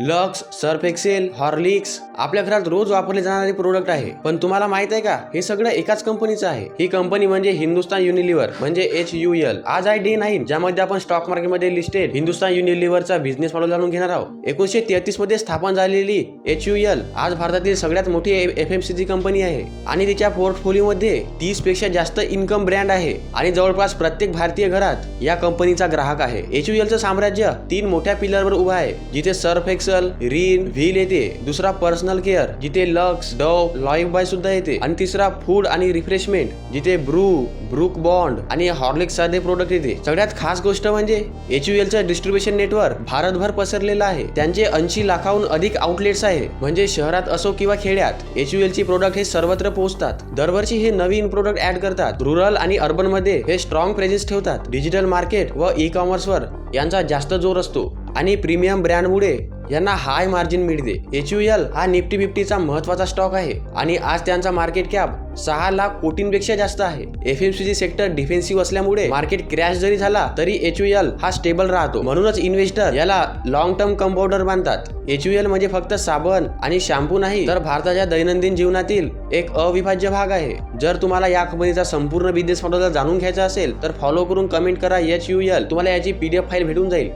Lux Surf Excel Horlicks. आपल्या घरात रोज वापरले जाणारे प्रोडक्ट आहे. पण तुम्हाला माहीत आहे का? हे सगळं एकाच कंपनीचं आहे. ही कंपनी म्हणजे हिंदुस्तान युनिलिव्हर म्हणजे एच यू एल आज आय डे नाईन ज्यामध्ये आपण स्टॉक मार्केटमध्ये लिस्टेड हिंदुस्तान युनिलिव्हरचा बिझनेस मॉडेल जाणून घेणार आहोत. एकोणीशे तेहतीसमध्ये स्थापन झालेली एच यू एल आज भारतातील सगळ्यात मोठी F M C G company आहे. आणि तिच्या पोर्टफोलिओ मध्ये तीसपेक्षा जास्त इन्कम ब्रँड आहे. आणि जवळपास प्रत्येक भारतीय घरात या कंपनीचा ग्राहक आहे. एच यू एलचं साम्राज्य तीन मोठ्या पिलरवर उभं आहे जिथे सर्फ एक्सल रीन व्हील येते. दुसरा पर्सनल केअर जिथे लक्स डव लाईफ बॉय सुद्धा येते. आणि तिसरा फूड आणि रिफ्रेशमेंट जिथे ब्रू ब्रुक बॉन्ड आणि हॉर्लिक्स साधे प्रोडक्ट येते. सगळ्यात खास गोष्ट म्हणजे एच यू एलचं डिस्ट्रीब्युशन नेटवर्क भारतभर पसरलेलं आहे. त्यांचे ऐंशी लाखाहून अधिक आउटलेट्स आहे. म्हणजे शहरात असो किंवा खेड्यात एच यू एलची प्रोडक्ट हे सर्वत्र पोहोचतात. दरवर्षी हे नवीन प्रोडक्ट ऍड करतात. रुरल आणि अर्बनमध्ये हे स्ट्रॉंग प्रेझेन्स ठेवतात. डिजिटल मार्केट व ई कॉमर्सवर यांचा जास्त जोर असतो. आणि प्रीमियम ब्रँडमुळे यांना हाय मार्जिन मिळते. एच यू एल हा निफ्टी फिफ्टीचा महत्त्वाचा स्टॉक आहे आणि आज त्यांचा मार्केट कॅप सहा लाख कोटींपेक्षा जास्त आहे. F M C G sector defensive असल्यामुळे मार्केट क्रॅश जरी झाला तरी एच यू एल हा स्टेबल राहतो. म्हणूनच इन्व्हेस्टर याला लॉंग टर्म कंपाऊंडर मानतात. एच यू एल म्हणजे फक्त साबण आणि शॅम्पू नाही तर भारताच्या दैनंदिन जीवनातील एक अविभाज्य भाग आहे. जर तुम्हाला या कंपनीचा संपूर्ण बिझनेस मॉडेल जाणून घ्यायचा असेल तर फॉलो करून कमेंट करा एच यू एल तुम्हाला याची पीडीएफ फाईल भेटून जाईल.